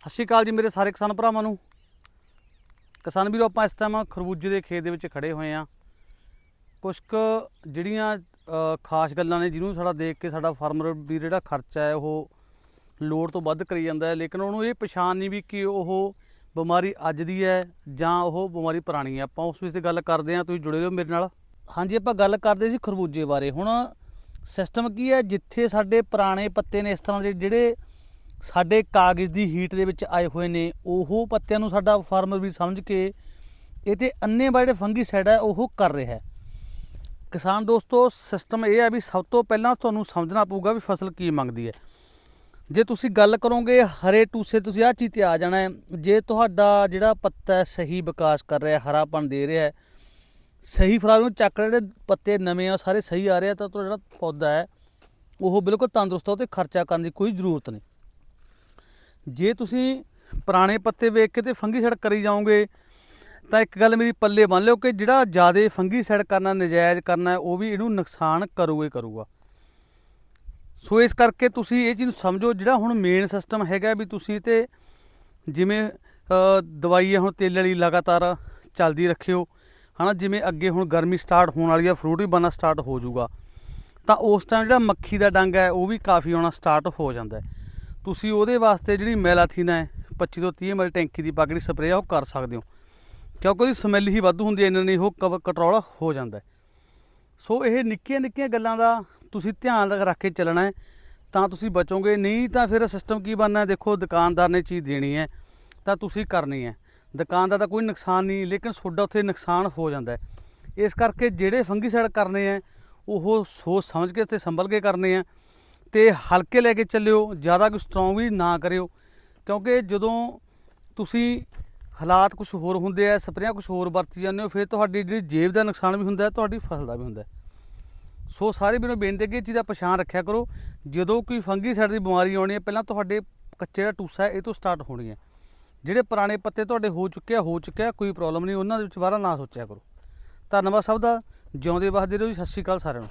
ਸਤਿ ਸ਼੍ਰੀ ਅਕਾਲ ਜੀ ਮੇਰੇ ਸਾਰੇ ਕਿਸਾਨ ਭਰਾਵਾਂ ਨੂੰ। ਕਿਸਾਨ ਵੀਰੋ, ਆਪਾਂ ਇਸ ਟਾਈਮ ਖਰਬੂਜੇ ਦੇ ਖੇਤ ਦੇ ਵਿੱਚ ਖੜੇ ਹੋਏ ਆ ਕੁਝ ਕੁ ਜਿਹੜੀਆਂ ਖਾਸ ਗੱਲਾਂ ਨੇ ਜਿਹਨੂੰ ਸਾਡਾ ਦੇਖ ਕੇ ਸਾਡਾ ਫਾਰਮਰ ਵੀ ਜਿਹੜਾ ਖਰਚਾ ਹੈ, ਉਹ ਲੋੜ ਤੋਂ ਵੱਧ ਕਰੀ ਜਾਂਦਾ ਹੈ। ਲੇਕਿਨ ਉਹਨੂੰ ਇਹ ਪਛਾਣ ਨਹੀਂ ਵੀ ਕਿ ਉਹ ਬਿਮਾਰੀ ਅੱਜ ਦੀ ਹੈ ਜਾਂ ਉਹ ਬਿਮਾਰੀ ਪੁਰਾਣੀ ਹੈ। ਆਪਾਂ ਉਸ ਵਿੱਚ ਤੇ ਗੱਲ ਕਰਦੇ ਹਾਂ, ਤੁਸੀਂ ਜੁੜੇ ਰਹੋ ਮੇਰੇ ਨਾਲ। ਹਾਂਜੀ, ਆਪਾਂ ਗੱਲ ਕਰਦੇ ਸੀ ਖਰਬੂਜੇ ਬਾਰੇ। ਹੁਣ ਸਿਸਟਮ ਕੀ ਹੈ, ਜਿੱਥੇ ਸਾਡੇ ਪੁਰਾਣੇ ਪੱਤੇ ਨੇ, ਇਸ ਤਰ੍ਹਾਂ ਦੇ ਜਿਹੜੇ ਸਾਡੇ ਕਾਗਜ਼ ਦੀ ਹੀਟ ਦੇ ਵਿੱਚ ਆਏ ਹੋਏ ਨੇ, ਉਹ ਪੱਤਿਆਂ ਨੂੰ ਸਾਡਾ ਫਾਰਮਰ ਵੀ ਸਮਝ ਕੇ ਇਹ ਤੇ ਅੰਨੇ ਜਿਹੜੇ ਫੰਗੀਸਾਈਡ ਹੈ ਉਹ ਕਰ ਰਿਹਾ ਹੈ। ਕਿਸਾਨ ਦੋਸਤੋ ਸਿਸਟਮ ਇਹ ਹੈ ਵੀ ਸਭ ਤੋਂ ਪਹਿਲਾਂ ਤੁਹਾਨੂੰ ਸਮਝਣਾ ਪਊਗਾ ਵੀ ਫਸਲ ਕੀ ਮੰਗਦੀ ਹੈ। ਜੇ ਤੁਸੀਂ ਗੱਲ ਕਰੋਗੇ ਹਰੇ ਟੂਸੇ, ਤੁਸੀਂ ਆਹ ਚੀਜ਼ ਤੇ ਆ ਜਾਣਾ ਜੇ ਤੁਹਾਡਾ ਜਿਹੜਾ ਪੱਤਾ ਹੈ, ਸਹੀ ਵਿਕਾਸ ਕਰ ਰਿਹਾ ਹਰਾਪਣ ਦੇ ਰਿਹਾ ਹੈ, ਸਹੀ ਫਲਾਰ ਨੂੰ ਚੱਕ ਜਿਹੜੇ ਪੱਤੇ ਨਵੇਂ ਆ, ਸਾਰੇ ਸਹੀ ਆ ਰਹੇ ਆ, ਤਾਂ ਤੁਹਾਡਾ ਜਿਹੜਾ ਪੌਦਾ ਹੈ, ਉਹ ਬਿਲਕੁਲ ਤੰਦਰੁਸਤ ਆ ਉਹ ਤੇ ਖਰਚਾ ਕਰਨ ਦੀ ਕੋਈ ਜ਼ਰੂਰਤ ਨਹੀਂ। ਜੇ ਤੁਸੀਂ ਪੁਰਾਣੇ ਪੱਤੇ ਵੇਖ ਕੇ ਤੇ ਫੰਗੀਸਾਈਡ ਕਰੀ ਜਾਓਗੇ, ਤਾਂ ਇੱਕ ਗੱਲ ਮੇਰੀ ਪੱਲੇ ਬੰਨ ਲਿਓ ਕਿ ਜਿਹੜਾ ਜ਼ਿਆਦਾ ਫੰਗੀਸਾਈਡ ਕਰਨਾ, ਨਜਾਇਜ਼ ਕਰਨਾ, ਉਹ ਵੀ ਇਹਨੂੰ ਨੁਕਸਾਨ ਕਰੂਗਾ ਕਰੂਗਾ। ਸੋ ਇਸ ਕਰਕੇ ਤੁਸੀਂ ਇਹ ਚੀਜ਼ ਨੂੰ ਸਮਝੋ, ਜਿਹੜਾ ਹੁਣ ਮੇਨ ਸਿਸਟਮ ਹੈਗਾ ਵੀ ਤੁਸੀਂ ਤੇ ਜਿਵੇਂ ਦਵਾਈ ਹੈ, ਹੁਣ ਤੇਲ ਵਾਲੀ ਲਗਾਤਾਰ ਚੱਲਦੀ ਰੱਖਿਓ, ਹਨਾ, ਜਿਵੇਂ ਅੱਗੇ ਹੁਣ ਗਰਮੀ ਸਟਾਰਟ ਹੋਣ ਵਾਲੀ ਆ ਫਰੂਟ ਵੀ ਬਣਨਾ ਸਟਾਰਟ ਹੋ ਜਾਊਗਾ, ਤਾਂ ਉਸ ਟਾਈਮ ਜਿਹੜਾ ਮੱਖੀ ਦਾ ਡੰਗ ਹੈ, ਉਹ ਵੀ ਕਾਫੀ ਆਉਣਾ ਸਟਾਰਟ ਹੋ ਜਾਂਦਾ ਹੈ। ਤੁਸੀਂ ਉਹਦੇ ਵਾਸਤੇ ਜਿਹੜੀ ਮੈਲਾਥੀਨ ਹੈ 25 ਤੋਂ 30 ml ਟੈਂਕੀ ਦੀ ਪਗੜੀ ਸਪਰੇਅ ਉਹ ਕਰ ਸਕਦੇ ਹੋ। ਕਿਉਂਕਿ ਉਹਦੀ ਸਮੈਲ ਹੀ ਵੱਧ ਹੁੰਦੀ ਹੈ ਇਹਨਾਂ ਨੇ ਉਹ ਕੰਟਰੋਲ ਹੋ ਜਾਂਦਾ ਸੋ ਇਹ ਨਿੱਕੀਆਂ ਨਿੱਕੀਆਂ ਗੱਲਾਂ ਦਾ ਤੁਸੀਂ ਧਿਆਨ ਰੱਖ- ਕੇ ਚੱਲਣਾ ਹੈ। ਤਾਂ ਤੁਸੀਂ ਬਚੋਗੇ, ਨਹੀਂ ਤਾਂ ਫਿਰ ਸਿਸਟਮ ਕੀ ਬਣਨਾ ਦੇਖੋ, ਦੁਕਾਨਦਾਰ ਨੇ ਚੀਜ਼ ਦੇਣੀ ਹੈ, ਤਾਂ ਤੁਸੀਂ ਕਰਨੀ ਹੈ। ਦੁਕਾਨਦਾਰ ਦਾ ਕੋਈ ਨੁਕਸਾਨ ਨਹੀਂ, ਲੇਕਿਨ ਤੁਹਾਡਾ ਉੱਥੇ ਨੁਕਸਾਨ ਹੋ ਜਾਂਦਾ ਹੈ। ਇਸ ਕਰਕੇ ਜਿਹੜੇ ਫੰਗੀਸਾਈਡ ਕਰਨੇ ਆ ਉਹ ਸੋਚ ਸਮਝ ਕੇ ਤੇ ਸੰਭਲ ਕੇ ਕਰਨੇ ਆ ਤੇ ਹਲਕੇ ਲੈ ਕੇ ਚੱਲਿਓ, ਜ਼ਿਆਦਾ ਕੋਈ ਸਟਰੋਂਗ ਵੀ ਨਾ ਕਰਿਓ। ਕਿਉਂਕਿ ਜਦੋਂ ਤੁਸੀਂ ਹਾਲਾਤ ਕੁਝ ਹੋਰ ਹੁੰਦੇ ਆ, ਸਪਰੇਆਂ ਕੁਝ ਹੋਰ ਵਰਤੀ ਜਾਂਦੇ ਹੋ, ਫਿਰ ਤੁਹਾਡੀ ਜਿਹੜੀ ਜੇਬ ਦਾ ਨੁਕਸਾਨ ਵੀ ਹੁੰਦਾ ਤੁਹਾਡੀ ਫਸਲ ਦਾ ਵੀ ਹੁੰਦਾ ਸੋ ਸਾਰੇ ਵੀਰੋ, ਬੇਨਤੀ ਕਿ ਚੀਜ਼ ਦਾ ਪਛਾਣ ਰੱਖਿਆ ਕਰੋ। ਜਦੋਂ ਕੋਈ ਫੰਗੀਸਾਈਡ ਦੀ ਬਿਮਾਰੀ ਆਉਣੀ ਹੈ, ਪਹਿਲਾਂ ਤੁਹਾਡੇ ਕੱਚੇ ਦਾ ਟੂਸਾ ਇਹ ਤੋਂ ਸਟਾਰਟ ਹੋਣੀ ਹੈ ਜਿਹੜੇ ਪੁਰਾਣੇ ਪੱਤੇ ਤੁਹਾਡੇ ਹੋ ਚੁੱਕੇ ਆ, ਹੋ ਚੁੱਕਿਆ ਕੋਈ ਪ੍ਰੋਬਲਮ ਨਹੀਂ, ਉਹਨਾਂ ਦੇ ਵਿੱਚ ਬਾਹਰ ਨਾ ਸੋਚਿਆ ਕਰੋ। ਧੰਨਵਾਦ ਸਭ ਦਾ। ਜਿਉਂਦੇ ਵਸਦੇ ਰਹੋ ਜੀ। ਸਤਿ ਸ਼੍ਰੀ ਅਕਾਲ ਸਾਰਿਆਂ ਨੂੰ।